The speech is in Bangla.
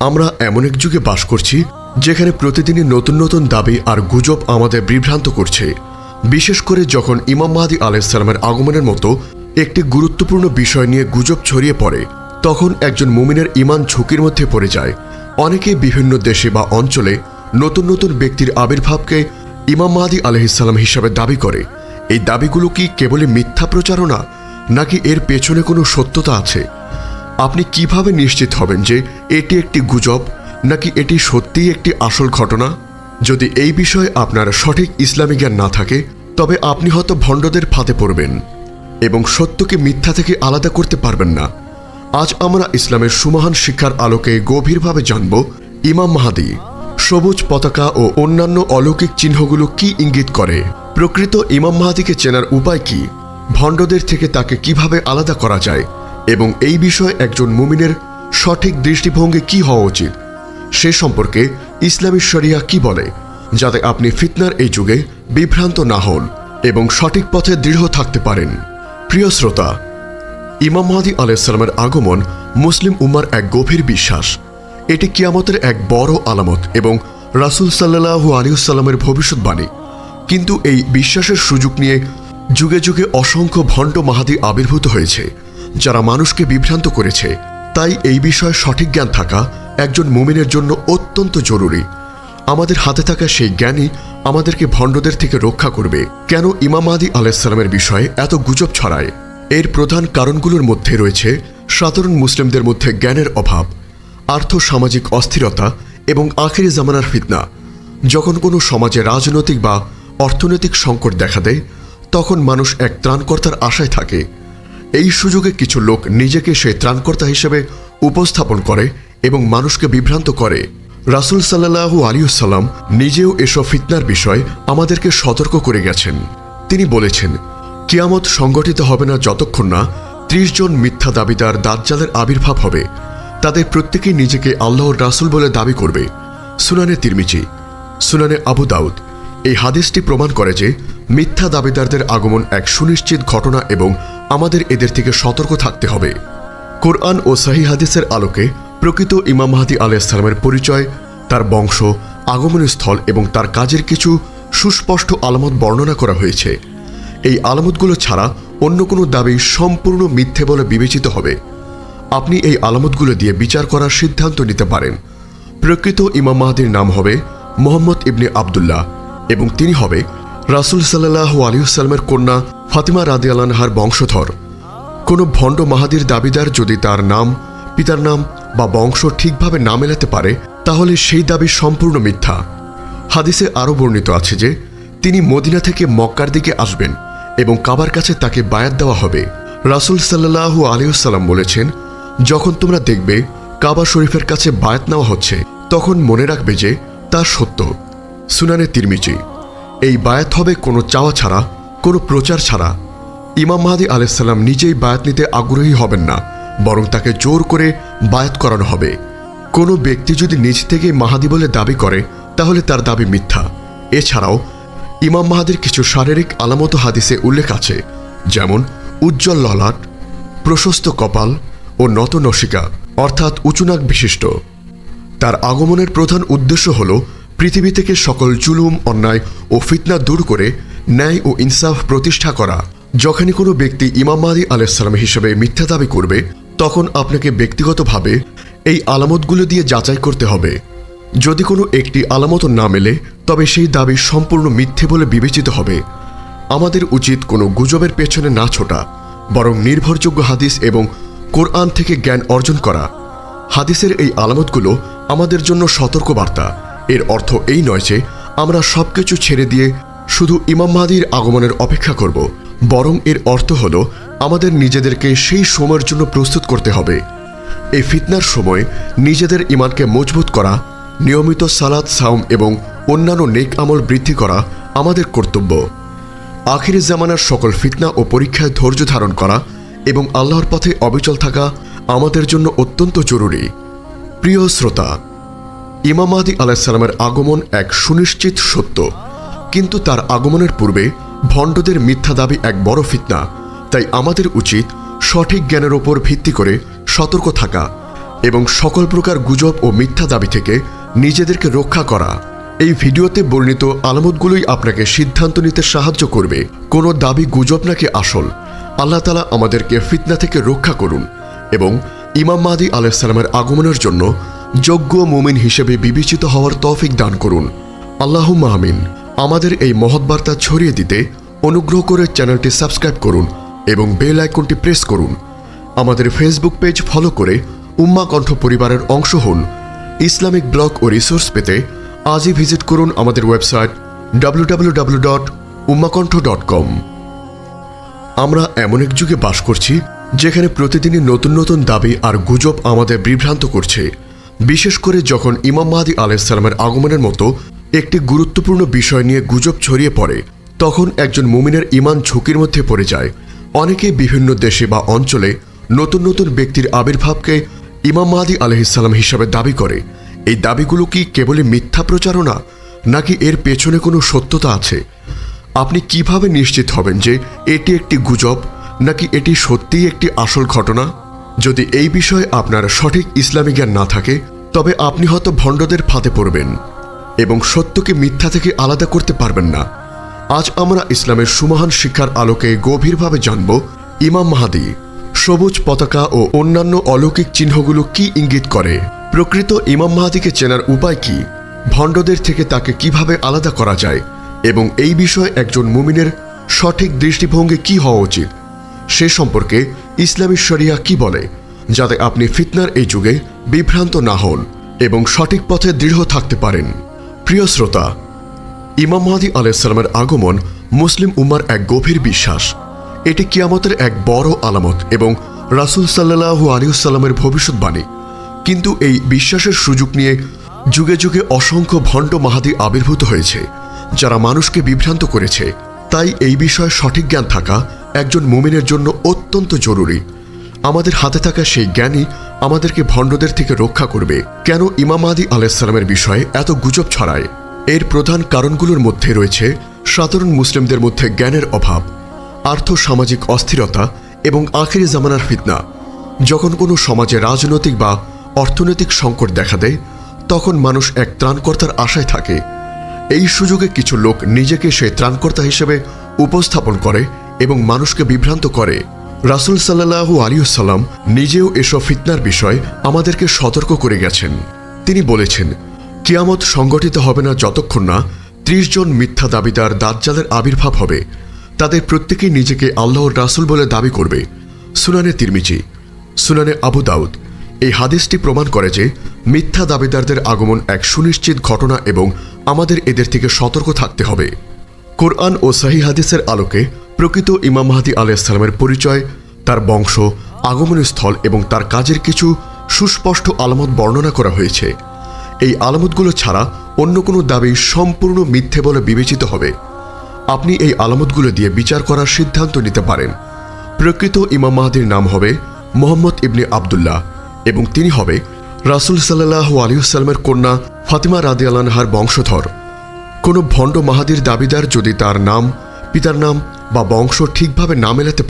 আমরা এমন এক যুগে বাস করছি যেখানে প্রতিদিনই নতুন নতুন দাবি আর গুজব আমাদের বিভ্রান্ত করছে। বিশেষ করে যখন ইমাম মাহাদি আলাইসালামের আগমনের মতো একটি গুরুত্বপূর্ণ বিষয় নিয়ে গুজব ছড়িয়ে পড়ে, তখন একজন মুমিনের ইমান ঝুঁকির মধ্যে পড়ে যায়। অনেকে বিভিন্ন দেশে বা অঞ্চলে নতুন নতুন ব্যক্তির আবির্ভাবকে ইমাম মাহাদি আলহিসাল্লাম হিসাবে দাবি করে। এই দাবিগুলো কি কেবলই মিথ্যা প্রচারণা, নাকি এর পেছনে কোনো সত্যতা আছে? আপনি কীভাবে নিশ্চিত হবেন যে এটি একটি গুজব নাকি এটি সত্যিই একটি আসল ঘটনা? যদি এই বিষয়ে আপনার সঠিক ইসলামী জ্ঞান না থাকে, তবে আপনি হয়তো ভণ্ডদের ফাঁদে পড়বেন এবং সত্যকে মিথ্যা থেকে আলাদা করতে পারবেন না। আজ আমরা ইসলামের সুমহান শিক্ষার আলোকে গভীরভাবে জানব ইমাম মাহাদি, সবুজ পতাকা ও অন্যান্য অলৌকিক চিহ্নগুলো কি ইঙ্গিত করে? প্রকৃত ইমাম মাহাদিকে চেনার উপায় কি? ভণ্ডদের থেকে তাকে কীভাবে আলাদা করা যায়? এবং এই বিষয়ে একজন মুমিনের সঠিক দৃষ্টিভঙ্গি কি হওয়া উচিত, সে সম্পর্কে ইসলামী শরিয়া কি বলে, যাতে আপনি ফিতনার এই যুগে বিভ্রান্ত না হন এবং সঠিক পথে দৃঢ় থাকতে পারেন। প্রিয় শ্রোতা, ইমাম মাহাদি আলাইসালামের আগমন মুসলিম উম্মার এক গভীর বিশ্বাস। এটি কিয়ামতের এক বড় আলামত এবং রাসুল সাল্লাহু আলিউসাল্লামের ভবিষ্যৎবাণী। কিন্তু এই বিশ্বাসের সুযোগ নিয়ে যুগে যুগে অসংখ্য ভণ্ড মাহাদি আবির্ভূত হয়েছে। যারা মানুষকে বিভ্রান্ত করেছে, তাই এই বিষয়ে সঠিক জ্ঞান থাকা একজন মুমিনের জন্য অত্যন্ত জরুরি। আমাদের হাতে থাকা সেই জ্ঞানই আমাদেরকে ভণ্ডদের থেকে রক্ষা করবে। কেন ইমাম আদি আলাইসালামের বিষয়ে এত গুজব ছড়ায়? এর প্রধান কারণগুলোর মধ্যে রয়েছে সাধারণ মুসলিমদের মধ্যে জ্ঞানের অভাব আর্থ সামাজিক অস্থিরতা এবং আখেরি জামানার ফিতনা। যখন কোনো সমাজে রাজনৈতিক বা অর্থনৈতিক সংকট দেখা দেয়, তখন মানুষ এক ত্রাণকর্তার আশায় থাকে। এই সুযোগে কিছু লোক নিজেকে সেই ত্রাণকর্তা হিসেবে উপস্থাপন করে এবং মানুষকে বিভ্রান্ত করে। রাসুল সাল্লাহু আলিউসাল্লাম নিজেও এসব ফিতনার বিষয় আমাদেরকে সতর্ক করে গেছেন। তিনি বলেছেন, কিয়ামত সংগঠিত হবে না যতক্ষণ না ত্রিশ জন মিথ্যা দাবিদার দাজ্জালের আবির্ভাব হবে। তাদের প্রত্যেকেই নিজেকে আল্লাহর রাসুল বলে দাবি করবে। সুনানে তিরমিচি সুনানে আবু দাউদ এই হাদিসটি প্রমাণ করে যে মিথ্যা দাবিদারদের আগমন এক সুনিশ্চিত ঘটনা এবং আমাদের এদের থেকে সতর্ক থাকতে হবে। কোরআন ও সাহি হাদিসের আলোকে প্রকৃত ইমাম মাহাদি আলাইসালামের পরিচয়, তার বংশ আগমনের স্থল এবং তার কাজের কিছু সুস্পষ্ট আলামত বর্ণনা করা হয়েছে। এই আলামতগুলো ছাড়া অন্য কোনো দাবি সম্পূর্ণ মিথ্যে বলে বিবেচিত হবে। আপনি এই আলামতগুলো দিয়ে বিচার করার সিদ্ধান্ত নিতে পারেন। প্রকৃত ইমাম মাহাদির নাম হবে মোহাম্মদ ইবনে আবদুল্লাহ। এবং তিনি হবে রাসুল সাল্লাহ আলিউসাল্লামের কন্যা ফাতিমা রাদি আলানহার বংশধর। কোনো ভণ্ড মাহাদির দাবিদার যদি তার নাম, পিতার নাম বা বংশ ঠিকভাবে না মেলাতে পারে, তাহলে সেই দাবি সম্পূর্ণ মিথ্যা। হাদিসে আরও বর্ণিত আছে যে, তিনি মদিনা থেকে মক্কার দিকে আসবেন এবং কাবার কাছে তাকে বায়াত দেওয়া হবে। রাসুল সাল্লাহু আলিউসাল্লাম বলেছেন, যখন তোমরা দেখবে কাবা শরীফের কাছে বায়াত নেওয়া হচ্ছে, তখন মনে রাখবে যে তা সত্য। সুনানে তিরমিচি এই বায়াত হবে কোনো চাওয়া ছাড়া, কোনো প্রচার ছাড়া। ইমাম মাহাদি আলাইসাল্লাম নিজেই বায়াত নিতে আগ্রহী হবেন না, বরং তাকে জোর করে বায়াত করানো হবে। কোনো ব্যক্তি যদি নিজ থেকে মাহাদি বলে দাবি করে, তাহলে তার দাবি মিথ্যা। এছাড়াও, ইমাম মাহাদির কিছু শারীরিক আলামত হাদিসে উল্লেখ আছে, যেমন উজ্জ্বল ললাট, প্রশস্ত কপাল ও নত নসিকা, অর্থাৎ উঁচুনাক বিশিষ্ট। তার আগমনের প্রধান উদ্দেশ্য হল পৃথিবী থেকে সকল জুলুম, অন্যায় ও ফিতনা দূর করে ন্যায় ও ইনসাফ প্রতিষ্ঠা করা। যখনই কোনো ব্যক্তি ইমাম মাদি আলাইসালাম হিসেবে মিথ্যা দাবি করবে, তখন আপনাকে ব্যক্তিগতভাবে এই আলামতগুলো দিয়ে যাচাই করতে হবে। যদি কোনো একটি আলামত না মেলে, তবে সেই দাবি সম্পূর্ণ মিথ্যে বলে বিবেচিত হবে। আমাদের উচিত কোনো গুজবের পেছনে না ছোটা, বরং নির্ভরযোগ্য হাদিস এবং কোরআন থেকে জ্ঞান অর্জন করা। হাদিসের এই আলামতগুলো আমাদের জন্য সতর্কবার্তা। এর অর্থ এই নয় যে আমরা সবকিছু ছেড়ে দিয়ে শুধু ইমাম মাহাদির আগমনের অপেক্ষা করব। বরং এর অর্থ হল আমাদের নিজেদেরকে সেই সময়ের জন্য প্রস্তুত করতে হবে। এই ফিতনার সময় নিজেদের ইমানকে মজবুত করা, নিয়মিত সালাদ সাউম এবং অন্যান্য নেক আমল বৃদ্ধি করা আমাদের কর্তব্য। আখিরি জামানার সকল ফিতনা ও পরীক্ষায় ধৈর্য ধারণ করা এবং আল্লাহর পথে অবিচল থাকা আমাদের জন্য অত্যন্ত জরুরি। প্রিয় শ্রোতা ইমাম মাহাদি আলাহিসাল্লামের আগমন এক সুনিশ্চিত সত্য। কিন্তু তার আগমনের পূর্বে ভণ্ডদের মিথ্যা দাবি এক বড় ফিতনা। তাই আমাদের উচিত সঠিক জ্ঞানের ওপর ভিত্তি করে সতর্ক থাকা এবং সকল প্রকার গুজব ও মিথ্যা দাবি থেকে নিজেদেরকে রক্ষা করা। এই ভিডিওতে বর্ণিত আলামতগুলোই আপনাকে সিদ্ধান্ত নিতে সাহায্য করবে। কোনো দাবি, গুজব নাকি আসল, আল্লাহ তালা আমাদেরকে ফিতনা থেকে রক্ষা করুন এবং ইমাম মাদি আলাইসালামের আগমনের জন্য যোগ্য মুমিন হিসেবে বিবেচিত হওয়ার তৌফিক দান করুন। আল্লাহ মাহমিন আমাদের এই মহৎ বার্তা ছড়িয়ে দিতে অনুগ্রহ করে চ্যানেলটি সাবস্ক্রাইব করুন এবং বেল আইকনটি প্রেস করুন। আমাদের ফেসবুক পেজ ফলো করে উম্মা কণ্ঠ পরিবারের অংশ হন। ইসলামিক ব্লগ ও রিসোর্স পেতে আজই ভিজিট করুন আমাদের website W W W dot Ummakantha dot com আমরা এমন এক যুগে বাস করছি, যেখানে প্রতিদিনই নতুন নতুন দাবি আর গুজব আমাদের বিভ্রান্ত করছে। বিশেষ করে যখন ইমাম মাহাদি আলাইসালামের আগমনের মতো একটি গুরুত্বপূর্ণ বিষয় নিয়ে গুজব ছড়িয়ে পড়ে, তখন একজন মুমিনের ইমান ঝুঁকির মধ্যে পড়ে যায়। অনেকে বিভিন্ন দেশে বা অঞ্চলে নতুন নতুন ব্যক্তির আবির্ভাবকে ইমাম মাহাদি আলহিসাল্লাম হিসাবে দাবি করে। এই দাবিগুলো কি কেবলই মিথ্যা প্রচারণা নাকি এর পেছনে কোনো সত্যতা আছে? আপনি কীভাবে নিশ্চিত হবেন যে এটি একটি গুজব, নাকি এটি সত্যিই একটি আসল ঘটনা? যদি এই বিষয়ে আপনার সঠিক ইসলামী জ্ঞান না থাকে, তবে আপনি হয়তো ভণ্ডদের ফাঁদে পড়বেন এবং সত্যকে মিথ্যা থেকে আলাদা করতে পারবেন না। আজ আমরা ইসলামের সুমহান শিক্ষার আলোকে গভীরভাবে জানব, ইমাম মাহাদি, সবুজ পতাকা ও অন্যান্য অলৌকিক চিহ্নগুলো কি ইঙ্গিত করে? প্রকৃত ইমাম মাহাদিকে চেনার উপায় কি? ভণ্ডদের থেকে তাকে কীভাবে আলাদা করা যায়? এবং এই বিষয়ে একজন মুমিনের সঠিক দৃষ্টিভঙ্গি কি হওয়া উচিত? সে সম্পর্কে ইসলামী শরিয়া কি বলে? যাতে আপনি ফিতনার এই যুগে বিভ্রান্ত না হন এবং সঠিক পথে দৃঢ় থাকতে পারেন। প্রিয় শ্রোতা, ইমাম মাহাদি আলাইসালামের আগমন মুসলিম উম্মার এক গভীর বিশ্বাস। এটি কিয়ামতের এক বড় আলামত এবং রাসুল সাল্লাহু আলিউসাল্লামের ভবিষ্যৎবাণী। কিন্তু এই বিশ্বাসের সুযোগ নিয়ে যুগে যুগে অসংখ্য ভণ্ড মাহাদি আবির্ভূত হয়েছে, যারা মানুষকে বিভ্রান্ত করেছে। তাই এই বিষয়ে সঠিক জ্ঞান থাকা একজন মুমিনের জন্য অত্যন্ত জরুরি। আমাদের হাতে থাকা সেই জ্ঞানই আমাদেরকে ভণ্ডদের থেকে রক্ষা করবে। কেন ইমাম আদি আলাইসালামের বিষয়ে এত গুজব ছড়ায়? এর প্রধান কারণগুলোর মধ্যে রয়েছে সাধারণ মুসলিমদের মধ্যে জ্ঞানের অভাব আর্থ সামাজিক অস্থিরতা এবং আখেরি জামানার ফিতনা। যখন কোনো সমাজে রাজনৈতিক বা অর্থনৈতিক সংকট দেখা দেয়, তখন মানুষ এক ত্রাণকর্তার আশায় থাকে। এই সুযোগে কিছু লোক নিজেকে সেই ত্রাণকর্তা হিসেবে উপস্থাপন করে এবং মানুষকে বিভ্রান্ত করে। রাসুল সাল্লাহু আলিউসাল্লাম নিজেও এসব ফিতনার বিষয় আমাদেরকে সতর্ক করে গেছেন। তিনি বলেছেন, কিয়ামত সংগঠিত হবে না যতক্ষণ না ত্রিশ জন মিথ্যা দাবিদার দাজ্জালের আবির্ভাব হবে। তাদের প্রত্যেকেই নিজেকে আল্লাহর রাসুল বলে দাবি করবে। সুনানে তিরমিজি, সুনানে আবু দাউদ এই হাদিসটি প্রমাণ করে যে মিথ্যা দাবিদারদের আগমন এক সুনিশ্চিত ঘটনা এবং আমাদের এদের থেকে সতর্ক থাকতে হবে। কোরআন ও সাহি হাদিসের আলোকে প্রকৃত ইমাম মাহাদি আলাইসালামের পরিচয়, তার বংশ আগমনের স্থল এবং তার কাজের কিছু সুস্পষ্ট আলামত বর্ণনা করা হয়েছে। এই আলামতগুলো ছাড়া অন্য কোনো দাবি সম্পূর্ণ মিথ্যে বলে বিবেচিত হবে। আপনি এই আলামতগুলো দিয়ে বিচার করার সিদ্ধান্ত নিতে পারেন। প্রকৃত ইমাম মাহাদির নাম হবে মোহাম্মদ ইবনে আবদুল্লাহ। এবং তিনি হবে রাসুল সাল্লাহ আলিউসাল্লামের কন্যা ফাতিমা রাদি আলানহার বংশধর। কোনো ভণ্ড মাহাদির দাবিদার যদি তার নাম, পিতার নাম বা বংশ ঠিকভাবে না মেলাতে